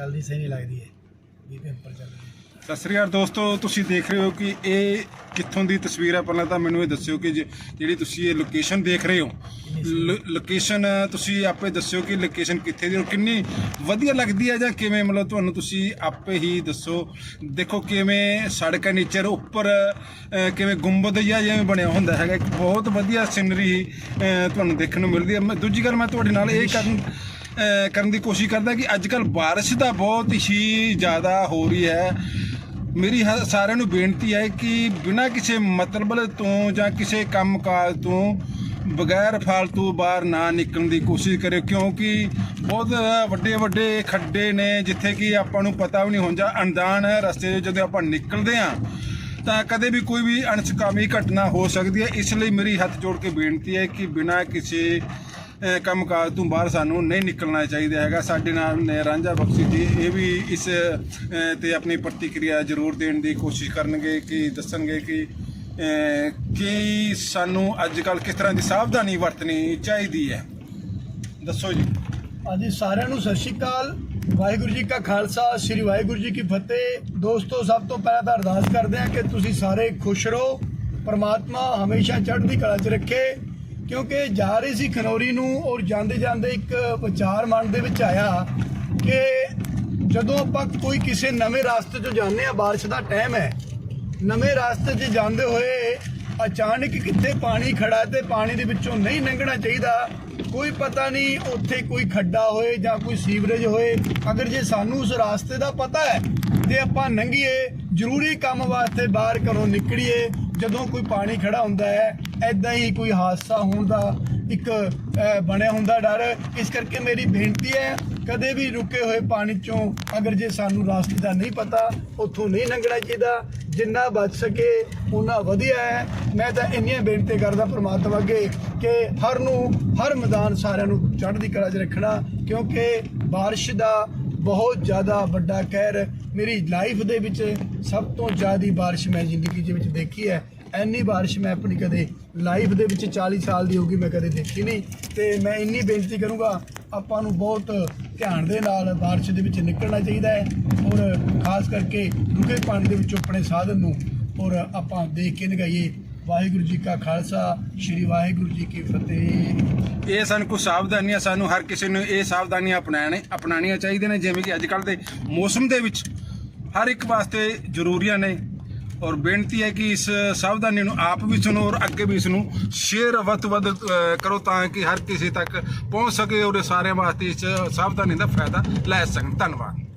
ਚੱਲਦੀ ਸਹੀ ਨਹੀਂ ਲੱਗਦੀ ਹੈ ਵੀ ਪੇਪਰ ਚੱਲ ਰਹੀ। ਸਤਿ ਸ੍ਰੀ ਅਕਾਲ ਦੋਸਤੋ ਤੁਸੀਂ ਦੇਖ ਰਹੇ ਹੋ ਕਿ ਇਹ ਕਿੱਥੋਂ ਦੀ ਤਸਵੀਰ ਹੈ? ਪਹਿਲਾਂ ਤਾਂ ਮੈਨੂੰ ਇਹ ਦੱਸਿਓ ਕਿ ਜੇ- ਜਿਹੜੀ ਤੁਸੀਂ ਇਹ ਲੋਕੇਸ਼ਨ ਦੇਖ ਰਹੇ ਹੋ ਲੋਕੇਸ਼ਨ ਤੁਸੀਂ ਆਪੇ ਦੱਸਿਓ ਕਿ ਲੋਕੇਸ਼ਨ ਕਿੱਥੇ ਦੀ ਔਰ ਕਿੰਨੀ ਵਧੀਆ ਲੱਗਦੀ ਹੈ ਜਾਂ ਕਿਵੇਂ? ਮਤਲਬ ਤੁਹਾਨੂੰ ਤੁਸੀਂ ਆਪੇ ਹੀ ਦੱਸੋ। ਦੇਖੋ ਕਿਵੇਂ ਸੜਕ ਹੈ ਨੀਚੇ ਉੱਪਰ ਅਹ, ਕਿਵੇਂ ਗੁੰਬਦ ਜਿਹਾ ਜਿਵੇਂ ਬਣਿਆ ਹੁੰਦਾ ਹੈਗਾ। ਇੱਕ ਬਹੁਤ ਵਧੀਆ ਸਿਨਰੀ ਤੁਹਾਨੂੰ ਦੇਖਣ ਨੂੰ ਮਿਲਦੀ ਹੈ। ਮੈਂ- ਦੂਜੀ ਗੱਲ ਮੈਂ ਤੁਹਾਡੇ ਨਾਲ ਇਹ ਕਰਨ ਕਰਨ ਦੀ ਕੋਸ਼ਿਸ਼ ਕਰਦਾ ਕਿ ਅੱਜ ਕੱਲ ਬਾਰਿਸ਼ ਦਾ ਬਹੁਤ ਹੀ ਜ਼ਿਆਦਾ ਹੋ ਰਹੀ ਹੈ। ਮੇਰੀ ਹ- ਸਾਰਿਆਂ ਨੂੰ ਬੇਨਤੀ ਹੈ ਕਿ ਬਿਨਾਂ ਕਿਸੇ ਮਤਲਬ ਤੋਂ ਜਾਂ ਕਿਸੇ ਕੰਮਕਾਜ ਤੋਂ ਬਗੈਰ ਫਾਲਤੂ ਬਾਹਰ ਨਾ ਨਿਕਲਣ ਦੀ ਕੋਸ਼ਿਸ਼ ਕਰਿਓ, ਕਿਉਂਕਿ ਬਹੁਤ ਵੱਡੇ ਵੱਡੇ ਖੱਡੇ ਨੇ ਜਿੱਥੇ ਕਿ ਆਪਾਂ ਨੂੰ ਪਤਾ ਵੀ ਨਹੀਂ ਹੁੰਦਾ। ਅਣਜਾਣ ਰਸਤੇ ਜਦੋਂ ਆਪਾਂ ਨਿਕਲਦੇ ਹਾਂ, ਤਾਂ ਕਦੇ ਵੀ ਕੋਈ ਵੀ ਅਣਸਕਾਮੀ ਘਟਨਾ ਹੋ ਸਕਦੀ ਹੈ। ਇਸ ਲਈ ਮੇਰੀ ਹੱਥ ਜੋੜ ਕੇ ਬੇਨਤੀ ਹੈ ਕਿ ਬਿਨਾਂ ਕਿਸੇ ਕੰਮਕਾਜ ਤੋਂ ਬਾਹਰ ਸਾਨੂੰ ਨਹੀਂ ਨਿਕਲਣਾ ਚਾਹੀਦਾ ਹੈਗਾ। ਸਾਡੇ ਨਾਲ ਨੇ ਰਾਂਝਾ ਬਖਸ਼ੀ ਜੀ ਇਹ ਵੀ ਇਸ ਤੇ ਆਪਣੀ ਪ੍ਰਤੀਕਿਰਿਆ ਜ਼ਰੂਰ ਦੇਣ ਦੀ ਕੋਸ਼ਿਸ਼ ਕਰਨਗੇ ਕਿ ਦੱਸਣਗੇ ਕਿ ਅਹ, ਕੀ ਸਾਨੂੰ ਅੱਜ ਕੱਲ ਕਿਸ ਤਰ੍ਹਾਂ ਦੀ ਸਾਵਧਾਨੀ ਵਰਤਣੀ ਚਾਹੀਦੀ ਹੈ। ਦੱਸੋ ਜੀ। ਹਾਂਜੀ ਸਾਰਿਆਂ ਨੂੰ ਸਤਿ ਸ਼੍ਰੀ ਅਕਾਲ। ਵਾਹਿਗੁਰੂ ਜੀ ਕਾ ਖਾਲਸਾ ਸ੍ਰੀ ਵਾਹਿਗੁਰੂ ਜੀ ਕੀ ਫਤਿਹ। ਦੋਸਤੋ ਸਭ ਤੋਂ ਪਹਿਲਾਂ ਤਾਂ ਅਰਦਾਸ ਕਰਦੇ ਹਾਂ ਕਿ ਤੁਸੀਂ ਸਾਰੇ ਖੁਸ਼ ਰਹੋ ਪਰਮਾਤਮਾ ਹਮੇਸ਼ਾ ਚੜ੍ਹਦੀ ਕਲਾ 'ਚ ਰੱਖੇ। ਕਿਉਂਕਿ ਜਾ ਰਹੀ ਸੀ ਖਨੌਰੀ ਨੂੰ ਔਰ ਜਾਂਦੇ ਜਾਂਦੇ ਇੱਕ ਵਿਚਾਰ ਮਨ ਦੇ ਵਿੱਚ ਆਇਆ ਕਿ ਜਦੋਂ ਆਪਾਂ ਕੋਈ ਕਿਸੇ ਨਵੇਂ ਰਾਸਤੇ 'ਚੋਂ ਜਾਂਦੇ ਆ ਬਾਰਿਸ਼ ਦਾ ਟਾਈਮ ਹੈ, ਨਵੇਂ ਰਾਸਤੇ 'ਚ ਜਾਂਦੇ ਹੋਏ ਅਚਾਨਕ ਕਿੱਥੇ ਪਾਣੀ ਖੜਾ ਹੈ ਤੇ ਪਾਣੀ ਦੇ ਵਿੱਚੋਂ ਨਹੀਂ ਲੰਘਣਾ ਚਾਹੀਦਾ, ਕੋਈ ਪਤਾ ਨਹੀਂ ਉੱਥੇ ਕੋਈ ਖੱਡਾ ਹੋਏ ਜਾਂ ਕੋਈ ਸੀਵਰੇਜ ਹੋਏ, ਅਗਰ ਜੇ ਸਾਨੂੰ ਉਸ ਰਾਸਤੇ ਦਾ ਪਤਾ ਹੈ ਤੇ ਆਪਾਂ ਲੰਘੀਏ ਜ਼ਰੂਰੀ ਕੰਮ ਵਾਸਤੇ ਬਾਹਰ ਘਰੋਂ ਨਿਕਲੀਏ ਜਦੋਂ ਕੋਈ ਪਾਣੀ ਖੜਾ ਹੁੰਦਾ ਹੈ ਐਦਾਂ ਹੀ ਕੋਈ ਹਾਦਸਾ ਹੋਣ ਦਾ ਇੱਕ ਬਣਿਆ ਹੁੰਦਾ ਡਰ। ਇਸ ਕਰਕੇ ਮੇਰੀ ਬੇਨਤੀ ਹੈ, ਕਦੇ ਵੀ ਰੁਕੇ ਹੋਏ ਪਾਣੀ ਚੋਂ ਅਗਰ ਜੇ ਸਾਨੂੰ ਰਾਸਤੇ ਦਾ ਨਹੀਂ ਪਤਾ, ਉੱਥੋਂ ਨਹੀਂ ਲੰਘਣਾ ਚਾਹੀਦਾ। ਜਿੰਨਾ ਬਚ ਸਕੇ ਉਹਨਾਂ ਵਧੀਆ ਹੈ। ਮੈਂ ਤਾਂ ਇੰਨੀਆਂ ਬੇਨਤੀ ਕਰਦਾ ਪ੍ਰਮਾਤਮਾ ਅੱਗੇ ਕਿ ਹਰ ਨੂੰ, ਹਰ ਮੈਦਾਨ ਸਾਰਿਆਂ ਨੂੰ ਚੜ੍ਹਦੀ ਕਲਾ 'ਚ ਰੱਖਣਾ, ਕਿਉਂਕਿ ਬਾਰਿਸ਼ ਦਾ ਬਹੁਤ ਜ਼ਿਆਦਾ ਵੱਡਾ ਕਹਿਰ ਮੇਰੀ ਲਾਈਫ ਦੇ ਵਿੱਚ ਸਭ ਤੋਂ ਜ਼ਿਆਦੀ ਬਾਰਿਸ਼ ਮੈਂ ਜ਼ਿੰਦਗੀ ਦੇ ਵਿੱਚ ਦੇਖੀ ਹੈ। ਐਨੀ ਬਾਰਿਸ਼ ਮੈਂ ਆਪਣੀ ਕਦੇ ਲਾਈਫ ਦੇ ਵਿੱਚ 40 ਸਾਲ ਦੀ ਹੋਊਗੀ ਮੈਂ ਕਦੇ ਦੇਖੀ ਨਹੀਂ। ਤੇ ਮੈਂ ਇੰਨੀ ਬੇਨਤੀ ਕਰੂੰਗਾ, ਆਪਾਂ ਨੂੰ ਬਹੁਤ ਧਿਆਨ ਦੇ ਨਾਲ ਬਾਰਿਸ਼ ਦੇ ਵਿੱਚ ਨਿਕਲਣਾ ਚਾਹੀਦਾ ਹੈ ਔਰ ਖਾਸ ਕਰਕੇ ਰੁਕੇ ਪਾਣੀ ਦੇ ਵਿੱਚੋਂ ਆਪਣੇ ਸਾਧਨ ਨੂੰ ਔਰ ਆਪਾਂ ਦੇਖ ਕੇ ਨਿਗਾਈਏ ਵਾਹਿਗੁਰੂ ਜੀ ਕਾ ਖਾਲਸਾ, ਸ੍ਰੀ ਵਾਹਿਗੁਰੂ ਜੀ ਕੀ ਫਤਿਹ। ਇਹ ਸਾਨੂੰ ਕੁਝ ਸਾਵਧਾਨੀਆਂ, ਸਾਨੂੰ ਹਰ ਕਿਸੇ ਨੂੰ ਇਹ ਸਾਵਧਾਨੀਆਂ ਅਪਣਾਣੇ ਅਪਣਾਉਣੀਆਂ ਚਾਹੀਦੀਆਂ ਨੇ, ਜਿਵੇਂ ਕਿ ਅੱਜ ਕੱਲ ਦੇ ਮੌਸਮ ਦੇ ਵਿੱਚ ਹਰ ਇੱਕ ਵਾਸਤੇ ਜ਼ਰੂਰੀਆਂ ਨੇ। ਔਰ ਬੇਨਤੀ ਹੈ ਕਿ ਇਸ ਸਾਵਧਾਨੀ ਨੂੰ ਆਪ ਵੀ ਸੁਣੋ ਔਰ ਅੱਗੇ ਵੀ ਇਸ ਨੂੰ ਸ਼ੇਅਰ ਵੱਧ ਤੋਂ ਵੱਧ ਕਰੋ ਤਾਂ ਕਿ ਹਰ ਕਿਸੇ ਤੱਕ ਪਹੁੰਚ ਸਕੇ ਔਰ ਸਾਰਿਆਂ ਵਾਸਤੇ ਇਸ ਸਾਵਧਾਨੀ ਦਾ ਫਾਇਦਾ ਲੈ ਸਕਣ। ਧੰਨਵਾਦ।